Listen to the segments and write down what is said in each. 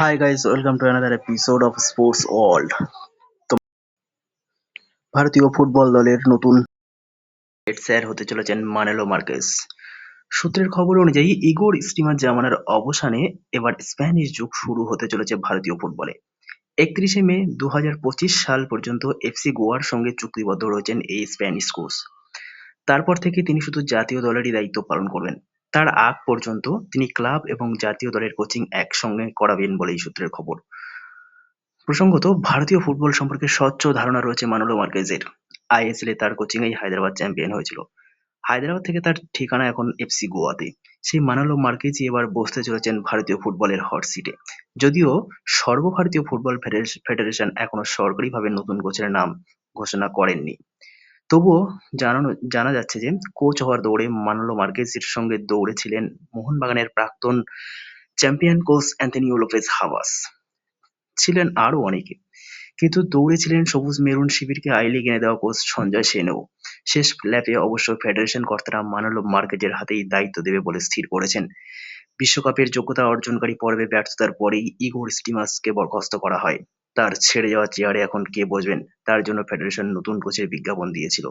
Hi guys, welcome to another episode of Sports World. তো ভারতীয় football দলের নতুন হেড স্যার হতে চলেছেন মানেলো মার্কেস। সূত্রের খবর অনুযায়ী ইগোর স্টিমার জামানার অবসানে এবার স্প্যানিশ যুগ শুরু হতে চলেছে ভারতীয় ফুটবলে। একত্রিশে মে দু হাজার পঁচিশ সাল পর্যন্ত এফসি গোয়ার সঙ্গে চুক্তিবদ্ধ রয়েছেন এই স্প্যানিশ কোচ। তারপর থেকে তিনি শুধু জাতীয় দলেরই দায়িত্ব পালন করবেন। তার আগ পর্যন্ত তিনি ক্লাব এবং জাতীয় দলের কোচিং একসঙ্গে করাবেন বলেই সূত্রের খবর। প্রসঙ্গত, ভারতীয় ফুটবল সম্পর্কে স্বচ্ছ ধারণা রয়েছে মানোলো মার্কেজের। আইএসএল এ তার কোচিংয়েই হায়দ্রাবাদ চ্যাম্পিয়ন হয়েছিল। হায়দ্রাবাদ থেকে তার ঠিকানা এখন এফসি গোয়াতে। সেই মানালো মার্কেজি এবার বসতে চলেছেন ভারতীয় ফুটবলের হট সিটে। যদিও সর্বভারতীয় ফুটবল ফেডারেশন এখনও সরকারিভাবে নতুন কোচের নাম ঘোষণা করেননি। তবুও জানানো, জানা যাচ্ছে যে কোচ হওয়ার দৌড়ে মানালো মার্কেজের সঙ্গে দৌড়েছিলেন মোহনবাগানের প্রাক্তন champion coach Antonio Lopez Habas. ছিলেন আরও অনেকে, কিন্তু দৌড়েছিলেন সবুজ মেরুন শিবিরকে আই লিগ এনে দেওয়া কোচ সঞ্জয় সেনও। শেষ ল্যাপে অবশ্য ফেডারেশন কর্তারা মানালো মার্কেজের হাতেই দায়িত্ব দেবে বলে স্থির করেছেন। বিশ্বকাপের যোগ্যতা অর্জনকারী পর্বে ব্যর্থতার পরেই ইগোর স্টিমাসকে বরখাস্ত করা হয়। তার ছেড়ে যাওয়া চেয়ারে এখন কে বসবেন? তার জন্য ফেডারেশন নতুন কোচের বিজ্ঞাপন দিয়েছিল।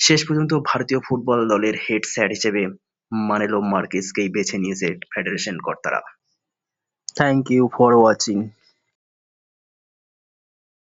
শেষ পর্যন্ত ভারতীয় ফুটবল দলের হেড স্যার হিসেবে মানেলো মার্কেসকেই বেছে নিয়েছে ফেডারেশন কর্তারা। Thank you for watching